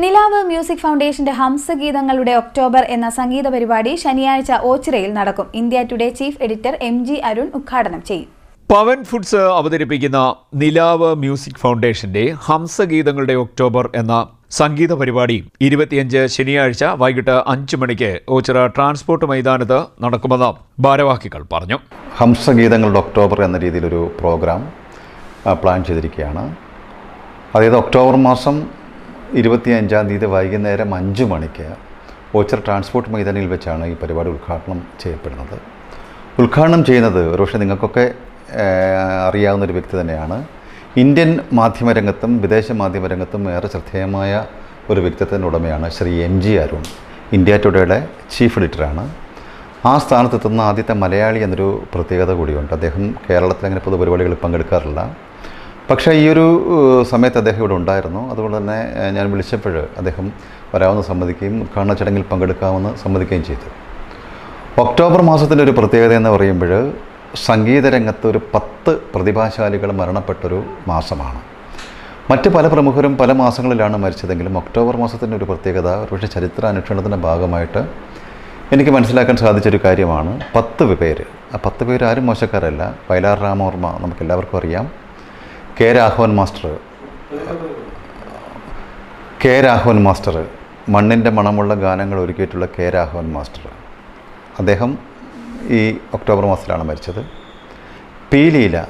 നിലാവ് മ്യൂസിക് ഫൗണ്ടേഷന്റെ ഹംസഗീതങ്ങളുടെ ഒക്ടോബർ എന്ന സംഗീത പരിപാടി ശനിയാഴ്ച ഓച്ചിറയിൽ നടക്കും. India today chief editor M G Arun ഉദ്ഘാടനം ചെയ്യും. പവൻ ഫുഡ്സ് അവതരിപ്പിക്കുന്ന നിലാവ് മ്യൂസിക് ഫൗണ്ടേഷന്റെ ഹംസഗീതങ്ങളുടെ ഒക്ടോബർ എന്ന സംഗീത പരിപാടി ഇരുപത്തിയഞ്ച് ശനിയാഴ്ച വൈകിട്ട് അഞ്ച് മണിക്ക് ഓച്ചിറ ട്രാൻസ്പോർട്ട് മൈതാനത്ത് നടക്കുമെന്ന് ഭാരവാഹികൾ പറഞ്ഞു. ഹംസഗീതങ്ങളുടെ ഒക്ടോബർ എന്ന രീതിയിലൊരു പ്രോഗ്രാം പ്ലാൻ ചെയ്തിരിക്കുകയാണ്. അതായത് ഒക്ടോബർ മാസം ഇരുപത്തിയഞ്ചാം തീയതി വൈകുന്നേരം അഞ്ച് മണിക്ക് ഓച്ചർ ട്രാൻസ്പോർട്ട് മൈതാനിയിൽ വെച്ചാണ് ഈ പരിപാടി ഉദ്ഘാടനം ചെയ്യപ്പെടുന്നത്. ഉദ്ഘാടനം ചെയ്യുന്നത് ഒരുപക്ഷെ നിങ്ങൾക്കൊക്കെ അറിയാവുന്ന ഒരു വ്യക്തി തന്നെയാണ്. ഇന്ത്യൻ മാധ്യമരംഗത്തും വിദേശ മാധ്യമരംഗത്തും ഏറെ ശ്രദ്ധേയമായ ഒരു വ്യക്തിത്വത്തിന്റെ ഉടമയാണ് Shri M G Arun. India ടുഡേയുടെ chief എഡിറ്ററാണ്. ആ സ്ഥാനത്തെത്തുന്ന ആദ്യത്തെ മലയാളി എന്നൊരു പ്രത്യേകത കൂടിയുണ്ട്. അദ്ദേഹം കേരളത്തിൽ അങ്ങനെ പൊതുപരിപാടികളിൽ പങ്കെടുക്കാറില്ല. പക്ഷേ ഈ ഒരു സമയത്ത് അദ്ദേഹം ഇവിടെ ഉണ്ടായിരുന്നു. അതുകൊണ്ട് തന്നെ ഞാൻ വിളിച്ചപ്പോൾ അദ്ദേഹം വരാമെന്ന് സമ്മതിക്കുകയും ഉദ്ഘാടന ചടങ്ങിൽ പങ്കെടുക്കാമെന്ന് സമ്മതിക്കുകയും ചെയ്തു. ഒക്ടോബർ മാസത്തിന്റെ ഒരു പ്രത്യേകത എന്ന് പറയുമ്പോൾ സംഗീത രംഗത്ത് ഒരു പത്ത് പ്രതിഭാശാലികൾ മരണപ്പെട്ടൊരു മാസമാണ്. മറ്റ് പല പ്രമുഖരും പല മാസങ്ങളിലാണ് മരിച്ചതെങ്കിലും ഒക്ടോബർ മാസത്തിന്റെ ഒരു പ്രത്യേകത ഒരുപക്ഷെ ചരിത്ര അന്വേഷണത്തിന്റെ ഭാഗമായിട്ട് എനിക്ക് മനസ്സിലാക്കാൻ സാധിച്ചൊരു കാര്യമാണ് പത്ത് പേര്. ആ പത്ത് പേര് ആരും മോശക്കാരല്ല. വയലാർ രാമവർമ്മ നമുക്കെല്ലാവർക്കും അറിയാം. K Raghavan master. K Raghavan master മണ്ണിന്റെ മണമുള്ള ഗാനങ്ങൾ ഒരുക്കിയിട്ടുള്ള കെ രാഘവൻ മാസ്റ്റർ. അദ്ദേഹം ഈ ഒക്ടോബർ മാസത്തിലാണ് മരിച്ചത്. പി ലീല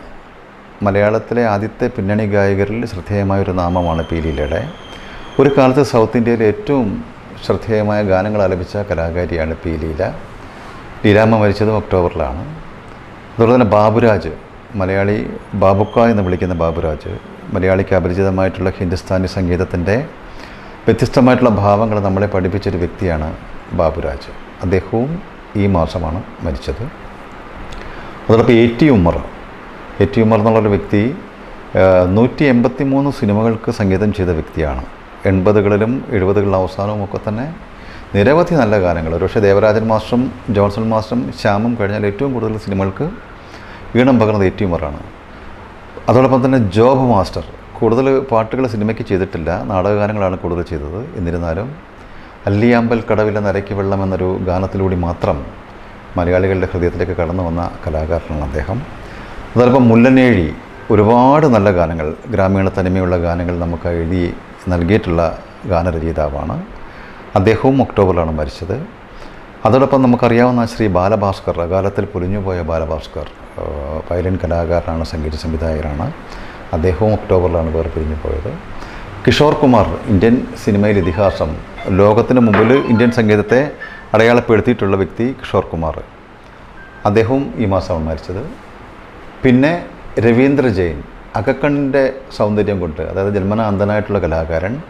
മലയാളത്തിലെ ആദ്യത്തെ പിന്നണി ഗായകരിൽ ശ്രദ്ധേയമായൊരു നാമമാണ് പി ലീലയുടെ. ഒരു കാലത്ത് സൗത്ത് ഇന്ത്യയിലെ ഏറ്റവും ശ്രദ്ധേയമായ ഗാനങ്ങൾ ആലപിച്ച കലാകാരിയാണ് പി ലീല. ലീലാമ്മ മരിച്ചതും ഒക്ടോബറിലാണ്. അതുപോലെ തന്നെ ബാബുരാജ് മലയാളി ബാബുക്ക എന്ന് വിളിക്കുന്ന ബാബുരാജ് മലയാളിക്ക് അപരിചിതമായിട്ടുള്ള ഹിന്ദുസ്ഥാനി സംഗീതത്തിന്റെ വ്യത്യസ്തമായിട്ടുള്ള ഭാവങ്ങൾ നമ്മളെ പഠിപ്പിച്ചൊരു വ്യക്തിയാണ് ബാബുരാജ്. അദ്ദേഹവും ഈ മാസമാണ് മരിച്ചത്. അതോടൊപ്പം A T Ummer A T Ummer എന്നുള്ളൊരു വ്യക്തി നൂറ്റി എൺപത്തി മൂന്ന് സിനിമകൾക്ക് സംഗീതം ചെയ്ത വ്യക്തിയാണ്. എൺപതുകളിലും എഴുപതുകളിലും അവസാനവും ഒക്കെ തന്നെ നിരവധി നല്ല ഗാനങ്ങൾ. ഒരുപക്ഷെ ദേവരാജൻ മാസ്റ്ററും ജോൺസൺ മാസ്റ്ററും ശ്യാമും കഴിഞ്ഞാൽ ഏറ്റവും കൂടുതൽ സിനിമകൾക്ക് ഈണം പകർന്നത് ഉമ്മറാണ് അതോടൊപ്പം തന്നെ ജോബ് മാസ്റ്റർ. കൂടുതൽ പാട്ടുകൾ സിനിമയ്ക്ക് ചെയ്തിട്ടില്ല. നാടകഗാനങ്ങളാണ് കൂടുതൽ ചെയ്തത്. എന്നിരുന്നാലും അല്ലിയാമ്പൽ കടവിലെ നരയ്ക്ക് വെള്ളം എന്നൊരു ഗാനത്തിലൂടെ മാത്രം മലയാളികളുടെ ഹൃദയത്തിലേക്ക് കടന്നു വന്ന കലാകാരനാണ് അദ്ദേഹം. അതോടൊപ്പം മുല്ലനേഴി ഒരുപാട് നല്ല ഗാനങ്ങൾ ഗ്രാമീണ തനിമയുള്ള ഗാനങ്ങൾ നമുക്ക് എഴുതി നൽകിയിട്ടുള്ള ഗാനരചയിതാവാണ്. അദ്ദേഹവും ഒക്ടോബറിലാണ് മരിച്ചത്. അതോടൊപ്പം നമുക്കറിയാവുന്ന ശ്രീ ബാലഭാസ്കർ അകാലത്തിൽ പൊലിഞ്ഞുപോയ ബാലഭാസ്കർ വയലിൻ കലാകാരനാണ് സംഗീത സംവിധായകനാണ്. അദ്ദേഹവും ഒക്ടോബറിലാണ് വേർപിരിഞ്ഞു പോയത്. കിഷോർ കുമാർ ഇന്ത്യൻ സിനിമയിൽ ഇതിഹാസം. ലോകത്തിന് മുമ്പിൽ ഇന്ത്യൻ സംഗീതത്തെ അടയാളപ്പെടുത്തിയിട്ടുള്ള വ്യക്തി കിഷോർ കുമാർ. അദ്ദേഹവും ഈ മാസമാണ് മരിച്ചത്. പിന്നെ രവീന്ദ്ര ജെയിൻ അകക്കണ്ണിന്റെ സൗന്ദര്യം കൊണ്ട് അതായത് ജന്മനാന്തനായിട്ടുള്ള കലാകാരൻ.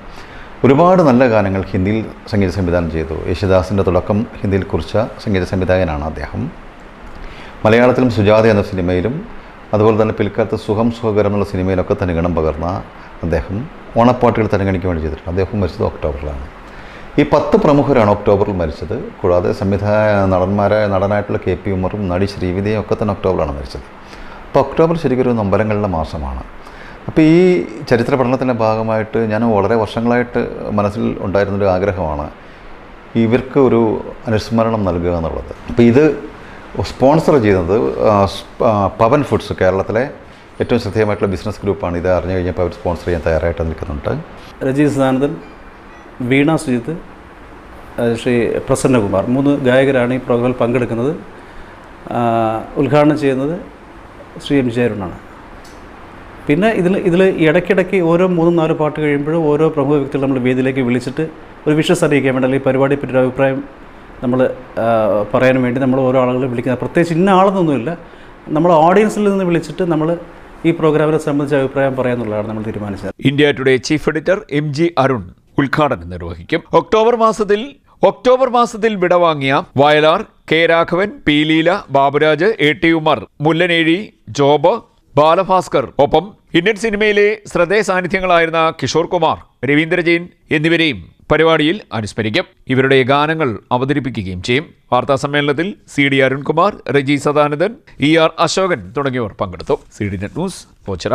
ഒരുപാട് നല്ല ഗാനങ്ങൾ ഹിന്ദിയിൽ സംഗീത സംവിധാനം ചെയ്തു. യേശുദാസിന്റെ തുടക്കം ഹിന്ദിയിൽ കുറിച്ച സംഗീത സംവിധായകനാണ് അദ്ദേഹം. മലയാളത്തിലും സുജാത എന്ന സിനിമയിലും അതുപോലെ തന്നെ പിൽക്കാലത്ത് സുഖം സുഖകരം എന്നുള്ള സിനിമയിലൊക്കെ തനിഗണം ഗണം പകർന്ന അദ്ദേഹം ഓണപ്പാട്ടുകൾ തരംഗണിക്ക് വേണ്ടി ചെയ്തിട്ടുണ്ട്. അദ്ദേഹം മരിച്ചത് ഒക്ടോബറിലാണ്. ഈ പത്ത് പ്രമുഖരാണ് ഒക്ടോബറിൽ മരിച്ചത്. കൂടാതെ സംവിധായ നടന്മാരായ നടനായിട്ടുള്ള കെ പി ഉമറും നടി ശ്രീവിധയും ഒക്കെ തന്നെ ഒക്ടോബറിലാണ് മരിച്ചത്. അപ്പോൾ ഒക്ടോബർ ശരിക്കും ഒരു നൊമ്പരങ്ങളുടെ മാസമാണ്. അപ്പോൾ ഈ ചരിത്ര പഠനത്തിന്റെ ഭാഗമായിട്ട് ഞാൻ വളരെ വർഷങ്ങളായിട്ട് മനസ്സിൽ ഉണ്ടായിരുന്നൊരു ആഗ്രഹമാണ് ഇവർക്ക് ഒരു അനുസ്മരണം നൽകുക എന്നുള്ളത്. അപ്പോൾ ഇത് സ്പോൺസർ ചെയ്യുന്നത് പവൻ ഫുഡ്സ് കേരളത്തിലെ ഏറ്റവും ശ്രദ്ധേയമായിട്ടുള്ള ബിസിനസ് ഗ്രൂപ്പാണ്. ഇത് അറിഞ്ഞു കഴിഞ്ഞപ്പോൾ അവർ സ്പോൺസർ ചെയ്യാൻ തയ്യാറായിട്ട് നിൽക്കുന്നുണ്ട്. രജീഷ് സദാനന്ദൻ വീണ സുജിത്ത് ശ്രീ പ്രസന്നകുമാർ. മൂന്ന് ഗായകരാണ് ഈ പ്രോഗ്രാമിൽ പങ്കെടുക്കുന്നത്. ഉദ്ഘാടനം ചെയ്യുന്നത് ശ്രീ എം ജി അരുണാണ് പിന്നെ ഇതിൽ ഇതിൽ ഇടയ്ക്കിടയ്ക്ക് ഓരോ മൂന്നും നാല് പാട്ട് കഴിയുമ്പോഴും ഓരോ പ്രമുഖ വ്യക്തികൾ നമ്മൾ വേദിയിലേക്ക് വിളിച്ചിട്ട് ഒരു വിഷസ് അറിയിക്കാൻ വേണ്ടി അല്ലെങ്കിൽ പരിപാടിയെപ്പറ്റി പരിപാടിയെ പറ്റി ഒരു അഭിപ്രായം നമ്മൾ പറയാൻ വേണ്ടി നമ്മൾ ഓരോ ആളുകളെ വിളിക്കുന്നത് പ്രത്യേകിച്ച് ഇന്ന ആളെന്നൊന്നുമില്ല. നമ്മൾ ഓഡിയൻസിൽ നിന്ന് വിളിച്ചിട്ട് നമ്മൾ ഈ പ്രോഗ്രാമിനെ സംബന്ധിച്ച് അഭിപ്രായം പറയാമെന്നുള്ളതാണ് നമ്മൾ തീരുമാനിച്ചത്. India today chief editor M G Arun ഉദ്ഘാടനം നിർവഹിക്കും. ഒക്ടോബർ മാസത്തിൽ ഒക്ടോബർ മാസത്തിൽ വിടവാങ്ങിയ Vayalar K Raghavan P Leela Baburaj A T Umar Mullanezhi Job Balabhaskar ഒപ്പം ഇന്ത്യൻ സിനിമയിലെ ശ്രദ്ധേയ സാന്നിധ്യങ്ങളായിരുന്ന കിഷോർ കുമാർ രവീന്ദ്ര ജെയിൻ എന്നിവരെയും പരിപാടിയിൽ അനുസ്മരിക്കും. ഇവരുടെ ഗാനങ്ങൾ അവതരിപ്പിക്കുകയും ചെയ്യും. വാർത്താ സമ്മേളനത്തിൽ C D Arunkumar Reji Sadanandan E R Ashokan തുടങ്ങിയവർ പങ്കെടുത്തു. C D net news Ochira